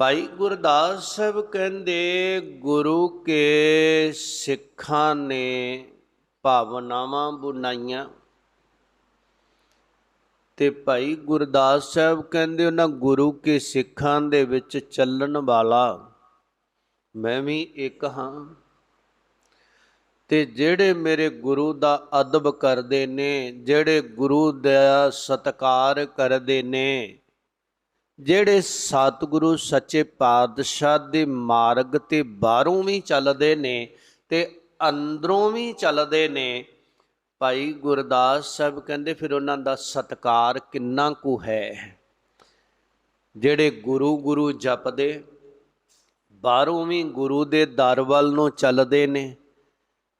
ਭਾਈ ਗੁਰਦਾਸ ਸਾਹਿਬ ਕਹਿੰਦੇ, ਗੁਰੂ ਕੇ ਸਿੱਖਾਂ ਨੇ ਭਾਵਨਾਵਾਂ ਬੁਨਾਈਆਂ ਤੇ ਭਾਈ ਗੁਰਦਾਸ ਸਾਹਿਬ ਕਹਿੰਦੇ, ਉਹਨਾਂ ਗੁਰੂ ਕੇ ਸਿੱਖਾਂ ਦੇ ਵਿੱਚ ਚੱਲਣ ਵਾਲਾ ਮੈਂ ਵੀ ਇੱਕ ਹਾਂ। ਤੇ ਜਿਹੜੇ ਮੇਰੇ ਗੁਰੂ ਦਾ ਅਦਬ ਕਰਦੇ ਨੇ, ਜਿਹੜੇ ਗੁਰੂ ਦਾ ਸਤਕਾਰ ਕਰਦੇ ਨੇ ਜਿਹੜੇ ਸਤਿਗੁਰੂ ਸੱਚੇ ਪਾਤਸ਼ਾਹ ਦੇ ਮਾਰਗ ਤੇ ਬਾਹਰੋਂ ਵੀ ਚੱਲਦੇ ਨੇ ਤੇ ਅੰਦਰੋਂ ਵੀ ਚੱਲਦੇ ਨੇ, ਭਾਈ ਗੁਰਦਾਸ ਸਾਹਿਬ ਕਹਿੰਦੇ ਫਿਰ ਉਹਨਾਂ ਦਾ ਸਤਕਾਰ ਕਿੰਨਾ ਕੁ ਹੈ? ਜਿਹੜੇ ਗੁਰੂ ਗੁਰੂ ਜਪਦੇ, ਬਾਹਰੋਂ ਵੀ ਗੁਰੂ ਦੇ ਦਰ ਵੱਲ ਨੂੰ ਚੱਲਦੇ ਨੇ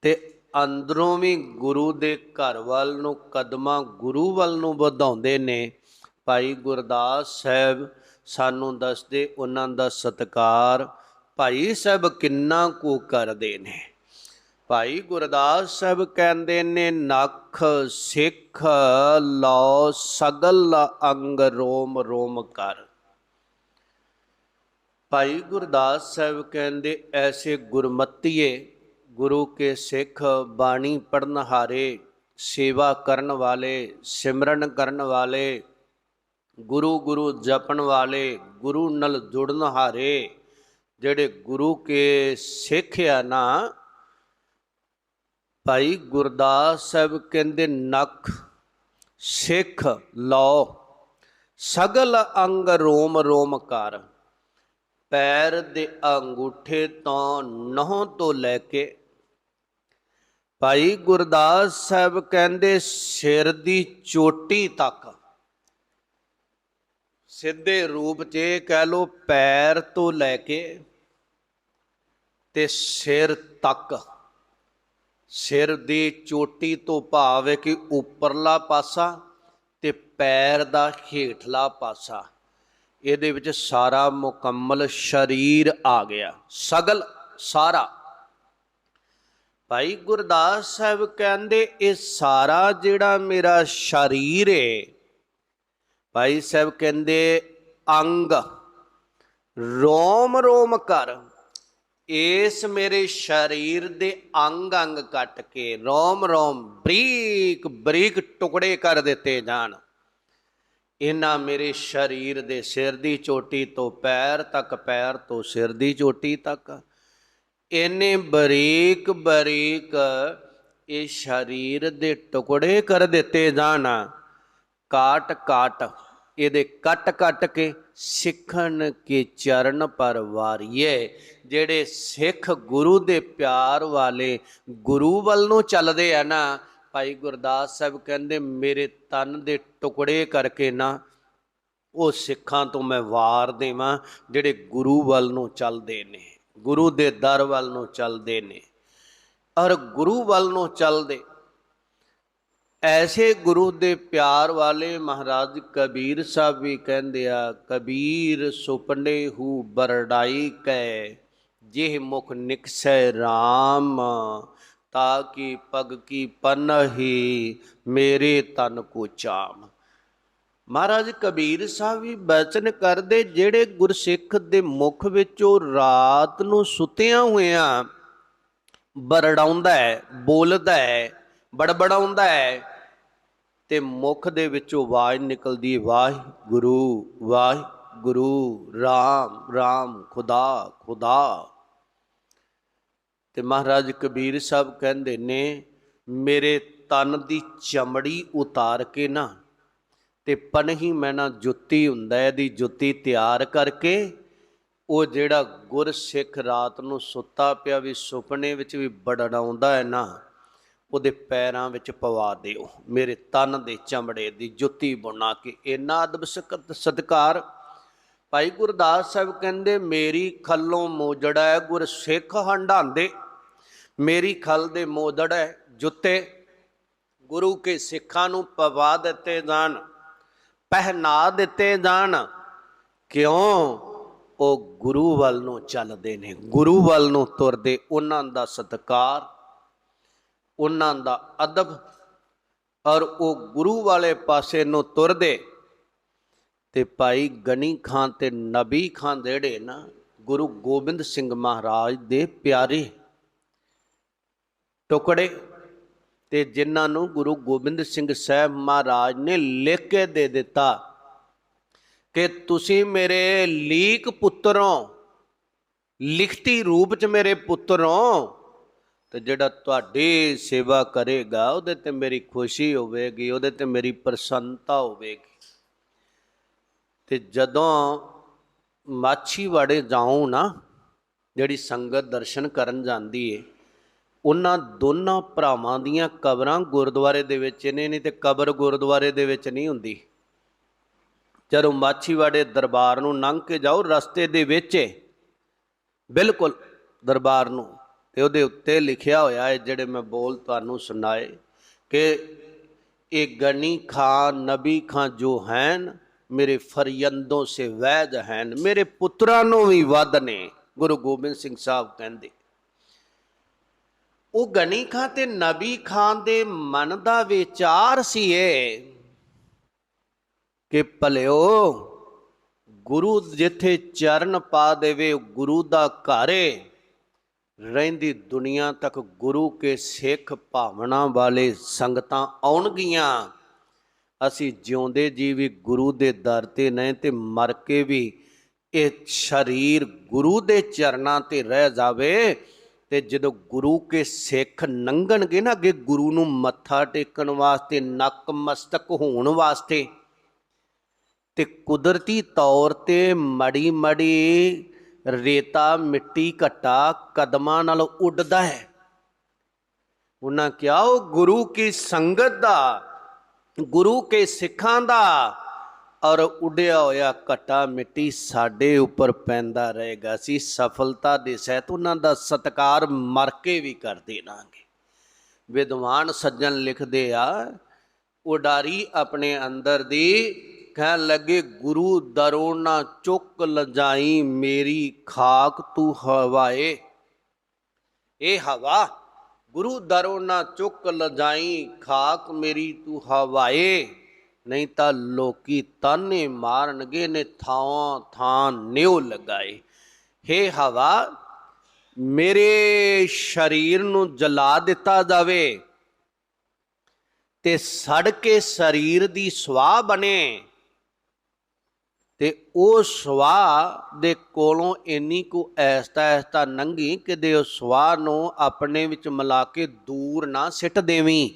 ਤੇ ਅੰਦਰੋਂ ਵੀ ਗੁਰੂ ਦੇ ਘਰ ਵੱਲ ਨੂੰ, ਕਦਮਾਂ ਗੁਰੂ ਵੱਲ ਨੂੰ ਵਧਾਉਂਦੇ ਨੇ ਭਾਈ ਗੁਰਦਾਸ ਸਾਹਿਬ ਸਾਨੂੰ ਦੱਸਦੇ ਉਹਨਾਂ ਦਾ ਸਤਕਾਰ, ਭਾਈ ਸਾਹਿਬ ਕਿੰਨਾ ਕੁ ਕਰਦੇ ਨੇ। ਭਾਈ ਗੁਰਦਾਸ ਸਾਹਿਬ ਕਹਿੰਦੇ ਨੇ, ਨਖ ਸਿੱਖ ਲੋ ਸਗਲ ਅੰਗ ਰੋਮ ਰੋਮ ਕਰ। ਭਾਈ ਗੁਰਦਾਸ ਸਾਹਿਬ ਕਹਿੰਦੇ, ਐਸੇ ਗੁਰਮਤੀਏ, ਗੁਰੂ ਕੇ ਸਿੱਖ ਬਾਣੀ ਪੜਨ ਹਾਰੇ, ਸੇਵਾ ਕਰਨ ਵਾਲੇ, ਸਿਮਰਨ ਕਰਨ ਵਾਲੇ ਗੁਰੂ ਗੁਰੂ ਜਪਣ ਵਾਲੇ ਗੁਰੂ ਨਾਲ ਜੁੜਨ ਹਾਰੇ, ਜਿਹੜੇ ਗੁਰੂ ਕੇ ਸਿੱਖ ਆ ਨਾ, ਭਾਈ ਗੁਰਦਾਸ ਸਾਹਿਬ ਕਹਿੰਦੇ ਨਖ ਸਿੱਖ ਲਓ, ਸਗਲ ਅੰਗ ਰੋਮ ਰੋਮ ਕਰ, ਪੈਰ ਦੇ ਅੰਗੂਠੇ ਤੋਂ ਨਹੁੰ ਤੋਂ ਲੈ ਕੇ। ਭਾਈ ਗੁਰਦਾਸ ਸਾਹਿਬ ਕਹਿੰਦੇ ਸਿਰ ਦੀ ਚੋਟੀ ਤੱਕ ਸਿੱਧੇ ਰੂਪ 'ਚ ਕਹਿ ਲੋ ਪੈਰ ਤੋਂ ਲੈ ਕੇ ਤੇ ਸਿਰ ਤੱਕ। ਸਿਰ ਦੀ ਚੋਟੀ ਤੋਂ ਭਾਵ ਹੈ ਕਿ ਉੱਪਰਲਾ ਪਾਸਾ ਤੇ ਪੈਰ ਦਾ ਹੇਠਲਾ ਪਾਸਾ। ਇਹਦੇ ਵਿੱਚ ਸਾਰਾ ਮੁਕੰਮਲ ਸਰੀਰ ਆ ਗਿਆ। ਸਗਲ, ਸਾਰਾ। ਭਾਈ ਗੁਰਦਾਸ ਸਾਹਿਬ ਕਹਿੰਦੇ, ਇਹ ਸਾਰਾ ਜਿਹੜਾ ਮੇਰਾ ਸਰੀਰ ਏ ਭਾਈ ਸਾਹਿਬ ਕਹਿੰਦੇ, ਅੰਗ, ਰੋਮ ਰੋਮ ਕਰ। ਇਸ ਮੇਰੇ ਸਰੀਰ ਦੇ ਅੰਗ ਅੰਗ ਕੱਟ ਕੇ, ਰੋਮ ਰੋਮ, ਬਰੀਕ ਬਰੀਕ ਟੁਕੜੇ ਕਰ ਦਿੱਤੇ ਜਾਣ। ਇਹਨਾਂ ਮੇਰੇ ਸਰੀਰ ਦੇ ਸਿਰ ਦੀ ਚੋਟੀ ਤੋਂ ਪੈਰ ਤੱਕ, ਪੈਰ ਤੋਂ ਸਿਰ ਦੀ ਚੋਟੀ ਤੱਕ। ਇਹਨੇ ਬਰੀਕ ਬਰੀਕ ਇਹ ਸਰੀਰ ਦੇ ਟੁਕੜੇ ਕਰ ਦਿੱਤੇ ਜਾਣ। ਕਾਟ ਕਾਟ, ਇਹਦੇ ਕੱਟ ਕੱਟ ਕੇ ਸਿੱਖਣ ਕੇ ਚਰਨ ਪਰ ਵਾਰੀਏ। ਜਿਹੜੇ ਸਿੱਖ ਗੁਰੂ ਦੇ ਪਿਆਰ ਵਾਲੇ ਗੁਰੂ ਵੱਲ ਨੂੰ ਚੱਲਦੇ ਆ ਨਾ, ਭਾਈ ਗੁਰਦਾਸ ਸਾਹਿਬ ਕਹਿੰਦੇ, ਮੇਰੇ ਤਨ ਦੇ ਟੁਕੜੇ ਕਰਕੇ ਨਾ, ਉਹ ਸਿੱਖਾਂ ਤੋਂ ਮੈਂ ਵਾਰ ਦੇਵਾਂ, ਜਿਹੜੇ ਗੁਰੂ ਵੱਲ ਨੂੰ ਚੱਲਦੇ ਨੇ, ਗੁਰੂ ਦੇ ਦਰ ਵੱਲ ਨੂੰ ਚੱਲਦੇ ਨੇ। ਔਰ ਗੁਰੂ ਵੱਲ ਨੂੰ ਚੱਲਦੇ ਐਸੇ ਗੁਰੂ ਦੇ ਪਿਆਰ ਵਾਲੇ ਮਹਾਰਾਜ ਕਬੀਰ ਸਾਹਿਬ ਵੀ ਕਹਿੰਦੇ ਆ, ਕਬੀਰ ਸੁਪਨੇ ਹੂ ਬਰਡਾਈ ਕੈ, ਜਿਹ ਮੁਖ ਨਿਕਸੈ RAM ਤਾ ਕੀ ਪਗ ਕੀ ਪਨਹੀ ਮੇਰੇ ਤਨ ਕੋ ਚਾਮ। ਮਹਾਰਾਜ ਕਬੀਰ ਸਾਹਿਬ ਵੀ ਬਚਨ ਕਰਦੇ, ਜਿਹੜੇ ਗੁਰਸਿੱਖ ਦੇ ਮੁਖ ਵਿੱਚੋਂ ਰਾਤ ਨੂੰ ਸੁੱਤਿਆਂ ਹੋਇਆਂ ਬਰੜਾਉਂਦਾ ਹੈ, ਬੋਲਦਾ ਹੈ ਬੜਬੜਾਉਂਦਾ ਹੈ ਤੇ ਮੁਖ ਦੇ ਵਿੱਚੋਂ ਆਵਾਜ਼ ਨਿਕਲਦੀ ਹੈ, ਵਾਹਿਗੁਰੂ ਵਾਹਿਗੁਰੂ RAM RAM ਖੁਦਾ ਖੁਦਾ। ਤੇ ਮਹਾਰਾਜ ਕਬੀਰ ਸਾਹਿਬ ਕਹਿੰਦੇ ਨੇ, ਮੇਰੇ ਤਨ ਦੀ ਚਮੜੀ ਉਤਾਰ ਕੇ ਨਾ, ਤੇ ਪਨਹੀ ਮੈਂ ਨਾ ਜੁੱਤੀ ਹੁੰਦਾ ਇਹਦੀ ਜੁੱਤੀ ਤਿਆਰ ਕਰਕੇ, ਉਹ ਜਿਹੜਾ ਗੁਰ ਸਿੱਖ ਰਾਤ ਨੂੰ ਸੁੱਤਾ ਪਿਆ ਵੀ ਸੁਪਨੇ ਵਿੱਚ ਵੀ ਬੜੜਾਉਂਦਾ ਹੈ ਨਾ ਉਹਦੇ ਪੈਰਾਂ ਵਿੱਚ ਪਵਾ ਦਿਓ। ਮੇਰੇ ਤਨ ਦੇ ਚਮੜੇ ਦੀ ਜੁੱਤੀ ਬੁਣਾ ਕੇ ਇੰਨਾ ਅਦਬ ਸਕਤ ਸਤਕਾਰ ਭਾਈ ਗੁਰਦਾਸ ਸਾਹਿਬ ਕਹਿੰਦੇ, ਮੇਰੀ ਖੱਲੋਂ ਮੋਜੜਾ ਹੈ ਗੁਰਸਿੱਖ ਹੰਡਾਂਦੇ ਮੇਰੀ ਖਲ ਦੇ ਮੋਜੜ ਹੈ ਜੁੱਤੇ। ਗੁਰੂ ਕੇ ਸਿੱਖਾਂ ਨੂੰ ਪਵਾ ਦਿੱਤੇ ਜਾਣ, ਪਹਿਨਾ ਦਿੱਤੇ ਜਾਣ। ਕਿਉਂ? ਉਹ ਗੁਰੂ ਵੱਲ ਨੂੰ ਚੱਲਦੇ ਨੇ। ਗੁਰੂ ਵੱਲ ਨੂੰ ਤੁਰਦੇ, ਉਹਨਾਂ ਦਾ ਸਤਕਾਰ ਉਹਨਾਂ ਦਾ ਅਦਬ ਔਰ ਉਹ ਗੁਰੂ ਵਾਲੇ ਪਾਸੇ ਨੂੰ ਤੁਰਦੇ ਤੇ ਭਾਈ ਗਨੀ ਖਾਂ ਤੇ ਨਬੀ ਖਾਂ ਜਿਹੜੇ ਨਾ, ਗੁਰੂ ਗੋਬਿੰਦ ਸਿੰਘ ਮਹਾਰਾਜ ਦੇ ਪਿਆਰੇ ਟੁਕੜੇ ਤੇ ਜਿਨ੍ਹਾਂ ਨੂੰ ਗੁਰੂ ਗੋਬਿੰਦ ਸਿੰਘ ਸਾਹਿਬ ਮਹਾਰਾਜ ਨੇ ਲਿਖ ਕੇ ਦੇ ਦਿੱਤਾ ਕਿ ਤੁਸੀਂ ਮੇਰੇ ਲੀਕ ਪੁੱਤਰੋਂ, ਲਿਖਤੀ ਰੂਪ ਚ ਮੇਰੇ ਪੁੱਤਰੋਂ ਤੇ ਜਿਹੜਾ ਤੁਹਾਡੀ ਸੇਵਾ ਕਰੇਗਾ, ਉਹਦੇ ਤੇ ਮੇਰੀ ਖੁਸ਼ੀ ਹੋਵੇਗੀ, ਉਹਦੇ ਤੇ ਮੇਰੀ ਪ੍ਰਸੰਨਤਾ ਹੋਵੇਗੀ। ਤੇ ਜਦੋਂ ਮਾਛੀਵਾੜੇ ਜਾਉ ਨਾ, ਜਿਹੜੀ ਸੰਗਤ ਦਰਸ਼ਨ ਕਰਨ ਜਾਂਦੀ ਏ, ਉਹਨਾਂ ਦੋਨਾਂ ਭਰਾਵਾਂ ਦੀਆਂ ਕਬਰਾਂ ਗੁਰਦੁਆਰੇ ਦੇ ਵਿੱਚ ਨੇ, ਨਹੀਂ ਤੇ ਕਬਰ ਗੁਰਦੁਆਰੇ ਦੇ ਵਿੱਚ ਨਹੀਂ ਹੁੰਦੀ। ਜਦੋਂ ਮਾਛੀਵਾੜੇ ਦਰਬਾਰ ਨੂੰ ਲੰਘ ਕੇ ਜਾਓ ਰਸਤੇ ਦੇ ਵਿੱਚ ਬਿਲਕੁਲ ਦਰਬਾਰ ਨੂੰ। ਤੇ ਉਹਦੇ ਉੱਤੇ ਲਿਖਿਆ ਹੋਇਆ ਹੈ, ਜਿਹੜੇ ਮੈਂ ਬੋਲ ਤੁਹਾਨੂੰ ਸੁਣਾਏ, ਕਿ ਇਹ ਗਨੀ ਖਾਂ ਨਬੀ ਖਾਂ ਜੋ ਹਨ, ਮੇਰੇ ਫਰਿੰਦੋਂ ਸੇ ਵੈਦ ਹਨ, ਮੇਰੇ ਪੁੱਤਰਾਂ ਨੂੰ ਵੀ ਵੱਧ ਨੇ, ਗੁਰੂ ਗੋਬਿੰਦ ਸਿੰਘ ਸਾਹਿਬ ਕਹਿੰਦੇ। ਉਹ ਗਨੀ ਖਾਂ ਤੇ ਨਬੀ ਖਾਂ ਦੇ ਮਨ ਦਾ ਵਿਚਾਰ ਸੀ ਇਹ, ਕਿ ਭਲਿਓ, ਗੁਰੂ ਜਿੱਥੇ ਚਰਨ ਪਾ ਦੇਵੇ ਗੁਰੂ ਦਾ ਘਰ ਏ। ਰਹਿੰਦੀ ਦੁਨੀਆ ਤੱਕ ਗੁਰੂ ਕੇ ਸਿੱਖ ਭਾਵਨਾ ਵਾਲੇ ਸੰਗਤਾਂ ਆਉਣਗੀਆਂ। ਅਸੀਂ ਜਿਉਂਦੇ ਜੀ ਵੀ ਗੁਰੂ ਦੇ ਦਰ ਤੇ ਨਹੀਂ ਤੇ ਮਰ ਕੇ ਵੀ ਇਹ ਸਰੀਰ ਗੁਰੂ ਦੇ ਚਰਨਾਂ ਤੇ ਰਹਿ ਜਾਵੇ ਤੇ ਜਦੋਂ ਗੁਰੂ ਕੇ ਸਿੱਖ ਨੰਗਣਗੇ ਨਾ ਅੱਗੇ ਗੁਰੂ ਨੂੰ ਮੱਥਾ ਟੇਕਣ ਵਾਸਤੇ, ਨੱਕ ਮਸਤਕ ਹੋਣ ਵਾਸਤੇ, ਤੇ ਕੁਦਰਤੀ ਤੌਰ ਤੇ ਮੜੀ ਮੜੀ ਰੇਤਾ ਮਿੱਟੀ ਘਟਾ ਕਦਮਾਂ ਨਾਲ ਉੱਡਦਾ ਹੈ। ਉਹਨਾਂ ਕਿਹਾ ਉਹ ਗੁਰੂ ਕੀ ਸੰਗਤ ਦਾ, ਗੁਰੂ ਕੇ ਸਿੱਖਾਂ ਦਾ, ਔਰ ਉੱਡਿਆ ਹੋਇਆ ਘਟਾ ਮਿੱਟੀ ਸਾਡੇ ਉੱਪਰ ਪੈਂਦਾ ਰਹੇਗਾ। ਸੀ ਸਫਲਤਾ ਦੇ ਸਹਿਤ ਉਹਨਾਂ ਦਾ ਸਤਕਾਰ ਮਰ ਕੇ ਵੀ ਕਰ ਦੇਣਾਗੇ। ਵਿਦਵਾਨ ਸੱਜਣ ਲਿਖਦੇ ਆ, ਉਡਾਰੀ ਆਪਣੇ ਅੰਦਰ ਦੀ ਕਹਿਣ ਲੱਗੇ, ਗੁਰੂ ਦਰੋਂ ਨਾ ਚੁੱਕ ਲਜਾਈ ਮੇਰੀ ਖਾਕ ਤੂੰ ਹਵਾਏ। ਇਹ ਹਵਾ, ਗੁਰੂ ਦਰੋਂ ਨਾ ਚੁੱਕ ਲਜਾਈ ਖਾਕ ਮੇਰੀ ਤੂੰ ਹਵਾਏ। ਨਹੀਂ ਤਾਂ ਲੋਕੀ ਤਾਨੇ ਮਾਰਨਗੇ ਨੇ ਥਾਂ ਥਾਂ ਨਿਉ ਲਗਾਏ। ਹੇ ਹਵਾ, ਮੇਰੇ ਸਰੀਰ ਨੂੰ ਜਲਾ ਦਿੱਤਾ ਜਾਵੇ ਤੇ ਸੜ ਕੇ ਸਰੀਰ ਦੀ ਸਵਾਹ ਬਣੇ। ਤੇ ਉਹ ਸਵਾਹ ਦੇ ਕੋਲੋਂ ਇੰਨੀ ਕੁ ਐਸਤਾ ਐਸਤਾ ਨੰਗੀ ਕਿ ਦੇ ਉਹ ਸਵਾਹ ਨੂੰ ਆਪਣੇ ਵਿੱਚ ਮਿਲਾ ਕੇ ਦੂਰ ਨਾ ਸਿੱਟ ਦੇਵੀਂ।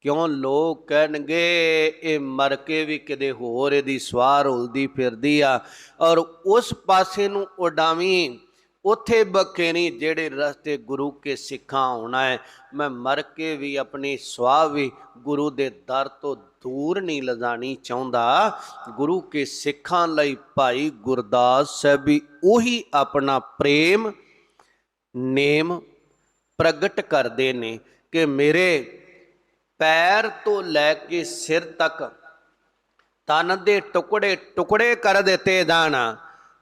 ਕਿਉਂ ਲੋਕ ਕਹਿਣਗੇ, ਇਹ ਮਰ ਕੇ ਵੀ ਕਿਤੇ ਹੋਰ ਇਹਦੀ ਸਵਾਰ ਹੁਲਦੀ ਫਿਰਦੀ ਆ। ਔਰ ਉਸ ਪਾਸੇ ਨੂੰ ਉਡਾਵੀਂ। ਉਥੇ ਨਹੀਂ ਜਿਹੜੇ ਰਸਤੇ ਗੁਰੂ ਕੇ ਸਿੱਖਾਂ ਆਉਣਾ ਹੈ, ਮੈਂ ਮਰ ਕੇ ਵੀ ਆਪਣੀ ਸਵਾਹ ਵੀ ਗੁਰੂ ਦੇ ਦਰ ਤੋਂ ਦੂਰ ਨਹੀਂ ਲਜਾਣੀ ਚਾਹੁੰਦਾ। ਗੁਰੂ ਕੇ ਸਿੱਖਾਂ ਲਈ ਭਾਈ ਗੁਰਦਾਸ ਸਾਹਿਬ ਵੀ ਉਹੀ ਆਪਣਾ ਪ੍ਰੇਮ, ਨੇਮ ਪ੍ਰਗਟ ਕਰਦੇ ਨੇ ਕਿ ਮੇਰੇ ਪੈਰ ਤੋਂ ਲੈ ਕੇ ਸਿਰ ਤੱਕ ਤਨ ਦੇ ਟੁਕੜੇ ਟੁਕੜੇ ਕਰ ਦਿੱਤੇ ਜਾਣ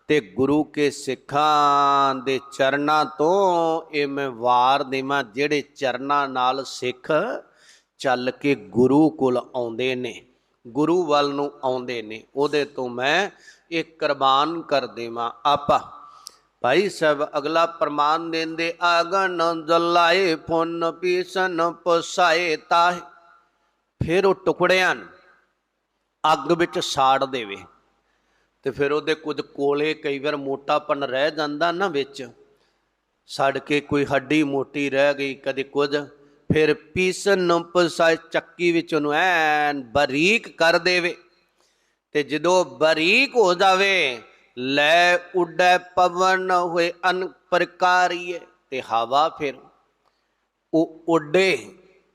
ਤੇ ਗੁਰੂ ਕੇ ਸਿੱਖਾਂ ਦੇ ਚਰਨਾਂ ਤੋਂ ਇਹ ਮੈਂ ਵਾਰ ਦੇਵਾਂ, ਜਿਹੜੇ ਚਰਨਾਂ ਨਾਲ ਸਿੱਖ ਚੱਲ ਕੇ ਗੁਰੂ ਕੋਲ ਆਉਂਦੇ ਨੇ, ਗੁਰੂ ਵੱਲ ਨੂੰ ਆਉਂਦੇ ਨੇ, ਉਹਦੇ ਤੋਂ ਮੈਂ ਇਹ ਕੁਰਬਾਨ ਕਰ ਦੇਵਾਂ ਆਪਾ। ਭਾਈ ਸਾਹਿਬ, ਅਗਲਾ ਪ੍ਰਮਾਨ ਦਿੰਦੇ ਆਗਨ ਜਲਾਏ, ਫੁੰਨ ਪੀਸਨ ਪਸਾਏ ਤਾਹ। ਫਿਰ ਉਹ ਟੁਕੜਿਆਂ ਅੱਗ ਵਿੱਚ ਸਾੜ ਦੇਵੇ। ਤੇ ਫਿਰ ਉਹਦੇ ਕੁਝ ਕੋਲੇ ਕਈ ਵਾਰ ਮੋਟਾਪਨ ਰਹਿ ਜਾਂਦਾ ਨਾ ਵਿੱਚ, ਸੜ ਕੇ ਕੋਈ ਹੱਡੀ ਮੋਟੀ ਰਹਿ ਗਈ, ਕਦੇ ਕੁਝ ਫਿਰ ਪੀਸਨ ਨੂੰ ਪਸਾਏ ਚੱਕੀ ਵਿੱਚ ਉਹਨੂੰ ਐਨ ਬਰੀਕ ਕਰ ਦੇਵੇ। ਤੇ ਜਦੋਂ ਬਰੀਕ ਹੋ ਜਾਵੇ, ਲੈ ਉੱਡੈ ਪਵਨ ਹੋਏ ਅਨ ਪ੍ਰਕਾਰੀਏ, ਤੇ ਹਵਾ ਫਿਰ ਉਹ ਉੱਡੇ,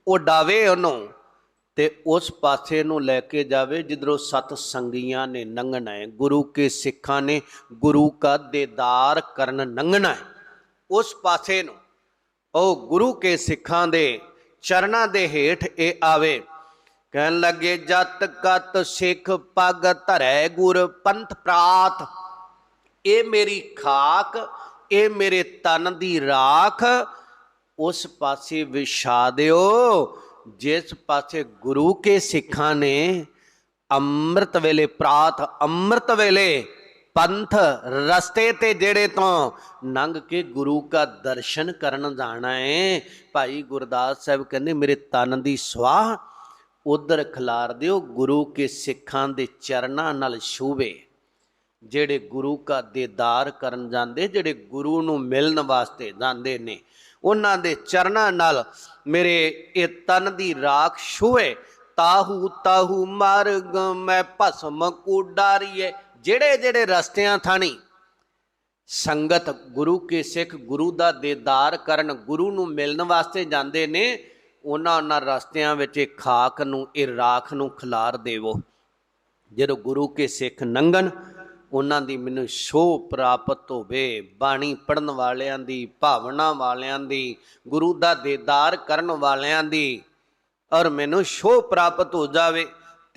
ਉਡਾਵੇ ਉਹਨੂੰ, ਤੇ ਉਸ ਪਾਸੇ ਨੂੰ ਲੈ ਕੇ ਜਾਵੇ ਜਿੱਧਰੋਂ ਸਤ ਸੰਗੀਆਂ ਨੇ ਨੰਗਣਾ ਹੈ। ਗੁਰੂ ਕੇ ਸਿੱਖਾਂ ਨੇ ਗੁਰੂ ਕਾ ਦੇਦਾਰ ਕਰਨ ਨੰਗਣਾ ਹੈ। ਉਸ ਪਾਸੇ ਨੂੰ ਉਹ ਗੁਰੂ ਕੇ ਸਿੱਖਾਂ ਦੇ ਚਰਨਾਂ ਦੇ ਹੇਠ ਇਹ ਆਵੇ। ਕਹਿਣ ਲੱਗੇ, ਜਤ ਕਤ ਸਿੱਖ ਪਗ ਧਰੈ ਗੁਰ ਪੰਥ ਪ੍ਰਾਤ। ਇਹ ਮੇਰੀ ਖਾਕ, ਇਹ ਮੇਰੇ ਤਨ ਦੀ ਰਾਖ। ਉਸ ਪਾਸੇ ਵਿਛਾ ਦਿਓ, ਜਿਸ ਪਾਸੇ ਗੁਰੂ ਕੇ ਸਿੱਖਾਂ ਨੇ। ਅੰਮ੍ਰਿਤ ਵੇਲੇ ਪ੍ਰਾਤ, ਅੰਮ੍ਰਿਤ ਵੇਲੇ ਪੰਥ ਰਸਤੇ ਤੇ ਜਿਹੜੇ ਤੋਂ ਲੰਘ ਕੇ ਗੁਰੂ ਕਾ ਦਰਸ਼ਨ ਕਰਨ ਜਾਣਾ ਹੈ ਭਾਈ ਗੁਰਦਾਸ ਸਾਹਿਬ ਕਹਿੰਦੇ, ਮੇਰੇ ਤਨ ਦੀ ਸਵਾਹ, ਉਧਰ ਖਿਲਾਰ ਦਿਓ ਗੁਰੂ ਕੇ ਸਿੱਖਾਂ ਦੇ ਚਰਨਾਂ ਨਾਲ ਛੂਵੇ ਜਿਹੜੇ ਗੁਰੂ ਕਾ ਦੀਦਾਰ ਕਰਨ ਜਾਂਦੇ, ਜਿਹੜੇ ਗੁਰੂ ਨੂੰ ਮਿਲਣ ਵਾਸਤੇ ਜਾਂਦੇ ਨੇ, ਉਹਨਾਂ ਦੇ ਚਰਨਾਂ ਨਾਲ ਮੇਰੇ ਇਹ ਤਨ ਦੀ ਰਾਖ ਛੂਵੇ ਤਾਹੂ ਤਾਹੂ ਮਾਰਗ ਮੈਂ ਭਸਮ ਕੋ ਡਾਰੀਏ ਜਿਹੜੇ ਜਿਹੜੇ ਰਸਤਿਆਂ ਥਾਣੀ ਸੰਗਤ ਗੁਰੂ ਕੇ ਸਿੱਖ ਗੁਰੂ ਦਾ ਦੇਦਾਰ ਕਰਨ ਗੁਰੂ ਨੂੰ ਮਿਲਣ ਵਾਸਤੇ ਜਾਂਦੇ ਨੇ, ਉਹਨਾਂ ਉਹਨਾਂ ਰਸਤਿਆਂ ਵਿੱਚ ਇਹ ਖਾਕ ਨੂੰ, ਇਹ ਰਾਖ ਨੂੰ ਖਿਲਾਰ ਦੇਵੋ। ਜਦੋਂ ਗੁਰੂ ਕੇ ਸਿੱਖ ਨੰਗਨ ਉਹਨਾਂ ਦੀ ਮੈਨੂੰ ਸ਼ੋਅ ਪ੍ਰਾਪਤ ਹੋਵੇ, ਬਾਣੀ ਪੜਨ ਵਾਲਿਆਂ ਦੀ, ਭਾਵਨਾ ਵਾਲਿਆਂ ਦੀ, ਗੁਰੂ ਦਾ ਦੇਦਾਰ ਕਰਨ ਵਾਲਿਆਂ ਦੀ, ਔਰ ਮੈਨੂੰ ਸ਼ੋਅ ਪ੍ਰਾਪਤ ਹੋ ਜਾਵੇ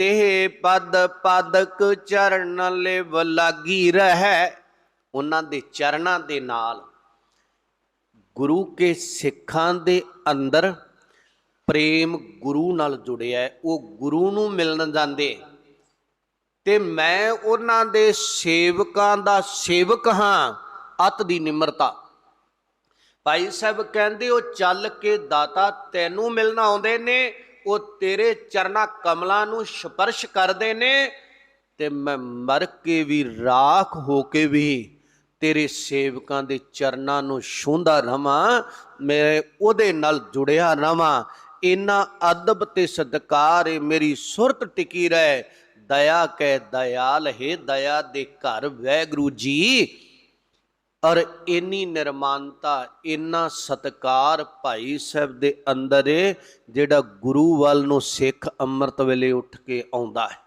ਤੇ ਪਦ ਪਦਕ ਚਰਨ ਲਿਵ ਲਾਗੀ ਰਹਿ। ਉਹਨਾਂ ਦੇ ਚਰਨਾਂ ਦੇ ਨਾਲ ਗੁਰੂ ਕੇ ਸਿੱਖਾਂ ਦੇ ਅੰਦਰ ਪ੍ਰੇਮ ਗੁਰੂ ਨਾਲ ਜੁੜਿਆ ਉਹ ਗੁਰੂ ਨੂੰ ਮਿਲਣ ਜਾਂਦੇ ਤੇ ਮੈਂ ਉਹਨਾਂ ਦੇ ਸੇਵਕਾਂ ਦਾ ਸੇਵਕ ਹਾਂ, ਅਤ ਦੀ ਨਿਮਰਤਾ। ਭਾਈ ਸਾਹਿਬ ਕਹਿੰਦੇ, ਉਹ ਚੱਲ ਕੇ ਦਾਤਾ ਤੈਨੂੰ ਮਿਲਣ ਆਉਂਦੇ ਨੇ ਉਹ ਤੇਰੇ ਚਰਨਾ ਕਮਲਾਂ ਨੂੰ ਸਪਰਸ਼ ਕਰਦੇ ਨੇ ਤੇ ਮੈਂ ਮਰ ਕੇ ਵੀ ਰਾਖ ਹੋ ਕੇ ਵੀ ਤੇਰੇ ਸੇਵਕਾਂ ਦੇ ਚਰਨਾਂ ਨੂੰ ਛੂੰਦਾ ਰਵਾਂ ਮੈਂ ਉਹਦੇ ਨਾਲ ਜੁੜਿਆ ਰਵਾਂ। ਇਨਾ ਅਦਬ ਤੇ ਸਤਕਾਰ ਏ, ਮੇਰੀ ਸੁਰਤ ਟਿਕੀ ਰਹਿ। ਦਇਆ ਕੈ ਦਇਆਲ, ਹੈ ਦਇਆ ਦੇ ਘਰ, ਵੈਗੁਰੂ ਜੀ। ਔਰ ਇੰਨੀ ਨਿਰਮਾਨਤਾ, ਇੰਨਾ ਸਤਕਾਰ ਭਾਈ ਸਾਹਿਬ ਦੇ ਅੰਦਰ ਏ, ਜਿਹੜਾ ਗੁਰੂ ਵੱਲ ਨੂੰ ਸਿੱਖ ਅੰਮ੍ਰਿਤ ਵੇਲੇ ਉੱਠ ਕੇ ਆਉਂਦਾ ਹੈ।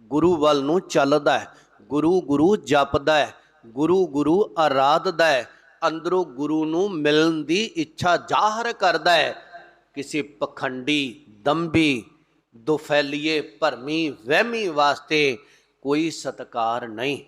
ਗੁਰੂ ਵੱਲ ਨੂੰ ਚੱਲਦਾ ਹੈ, ਗੁਰੂ ਗੁਰੂ ਜਪਦਾ ਹੈ, ਗੁਰੂ ਗੁਰੂ ਆਰਾਧਦਾ ਹੈ, ਅੰਦਰੋਂ ਗੁਰੂ ਨੂੰ ਮਿਲਣ ਦੀ ਇੱਛਾ ਜ਼ਾਹਰ ਕਰਦਾ ਹੈ। ਕਿਸੇ ਪਖੰਡੀ, ਦੰਭੀ, ਦੁਫੈਲੀਏ, ਭਰਮੀ, ਵਹਿਮੀ ਵਾਸਤੇ ਕੋਈ ਸਤਕਾਰ ਨਹੀਂ।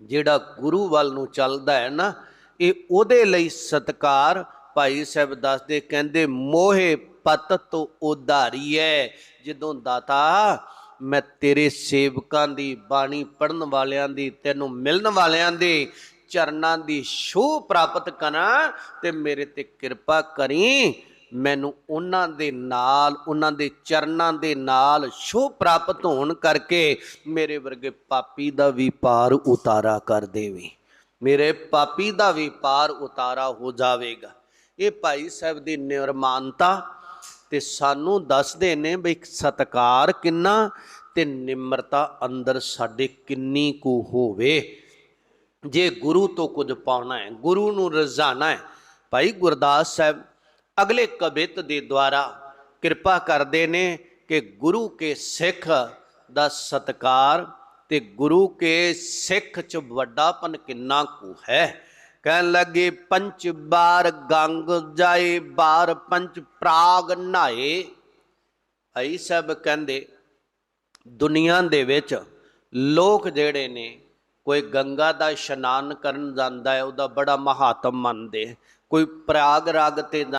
ਜਿਹੜਾ ਗੁਰੂ ਵੱਲ ਨੂੰ ਚੱਲਦਾ ਹੈ ਨਾ, ਇਹ ਉਹਦੇ ਲਈ ਸਤਕਾਰ ਭਾਈ ਸਾਹਿਬ ਦੱਸਦੇ, ਕਹਿੰਦੇ, ਮੋਹੇ ਪਤ ਤੋਂ ਉਧਾਰੀ ਹੈ ਜਦੋਂ ਦਾਤਾ, ਮੈਂ ਤੇਰੇ ਸੇਵਕਾਂ ਦੀ ਬਾਣੀ ਪੜਨ ਵਾਲਿਆਂ ਦੀ, ਤੈਨੂੰ ਮਿਲਣ ਵਾਲਿਆਂ ਦੇ ਚਰਨਾਂ ਦੀ ਛੋਹ ਪ੍ਰਾਪਤ ਕਰਾਂ ਤੇ ਮੇਰੇ ਤੇ ਕਿਰਪਾ ਕਰੀ। ਮੈਨੂੰ ਉਹਨਾਂ ਦੇ ਨਾਲ, ਉਹਨਾਂ ਦੇ ਚਰਨਾਂ ਦੇ ਨਾਲ ਛੋਹ ਪ੍ਰਾਪਤ ਹੋਣ ਕਰਕੇ ਮੇਰੇ ਵਰਗੇ ਪਾਪੀ ਦਾ ਵੀ ਪਾਰ ਉਤਾਰਾ ਕਰ ਦੇਵੇ। ਮੇਰੇ ਪਾਪੀ ਦਾ ਵੀ ਪਾਰ ਉਤਾਰਾ ਹੋ ਜਾਵੇਗਾ। ਇਹ ਭਾਈ ਸਾਹਿਬ ਦੀ ਨਿਰਮਾਨਤਾ ਤੇ ਸਾਨੂੰ ਦੱਸਦੇ ਨੇ ਵੀ ਸਤਕਾਰ ਕਿੰਨਾ ਤੇ ਨਿਮਰਤਾ ਅੰਦਰ ਸਾਡੇ ਕਿੰਨੀ ਕੁ ਹੋਵੇ। ਜੇ ਗੁਰੂ ਤੋਂ ਕੁਝ ਪਾਉਣਾ ਹੈ, ਗੁਰੂ ਨੂੰ ਰਜ਼ਾਨਾ ਹੈ, ਭਾਈ ਗੁਰਦਾਸ ਸਾਹਿਬ ਅਗਲੇ ਕਬਿਤ ਦੇ ਦੁਆਰਾ ਕਿਰਪਾ ਕਰਦੇ ਨੇ ਕਿ ਗੁਰੂ ਕੇ ਸਿੱਖ ਦਾ ਸਤਕਾਰ ਤੇ ਗੁਰੂ ਕੇ ਸਿੱਖ ਚ ਵੱਡਾਪਨ ਕਿੰਨਾ ਕੁ ਹੈ। ਕਹਿਣ ਲੱਗੇ ਪੰਚ ਬਾਰ ਗੰਗ ਜਾਏ, ਬਾਰ ਪੰਚ ਪ੍ਰਾਗ ਨਹਾਏ ਭਾਈ ਸਾਹਿਬ ਕਹਿੰਦੇ, ਦੁਨੀਆ ਦੇ ਵਿੱਚ ਲੋਕ ਜਿਹੜੇ ਨੇ, ਕੋਈ ਗੰਗਾ ਦਾ ਇਸ਼ਨਾਨ ਕਰਨ ਜਾਂਦਾ ਹੈ, ਉਹਦਾ ਬੜਾ ਮਹਾਤਮ ਮੰਨਦੇ। ਕੋਈ ਪ੍ਰਾਗ ਰਾਗ ਤੇ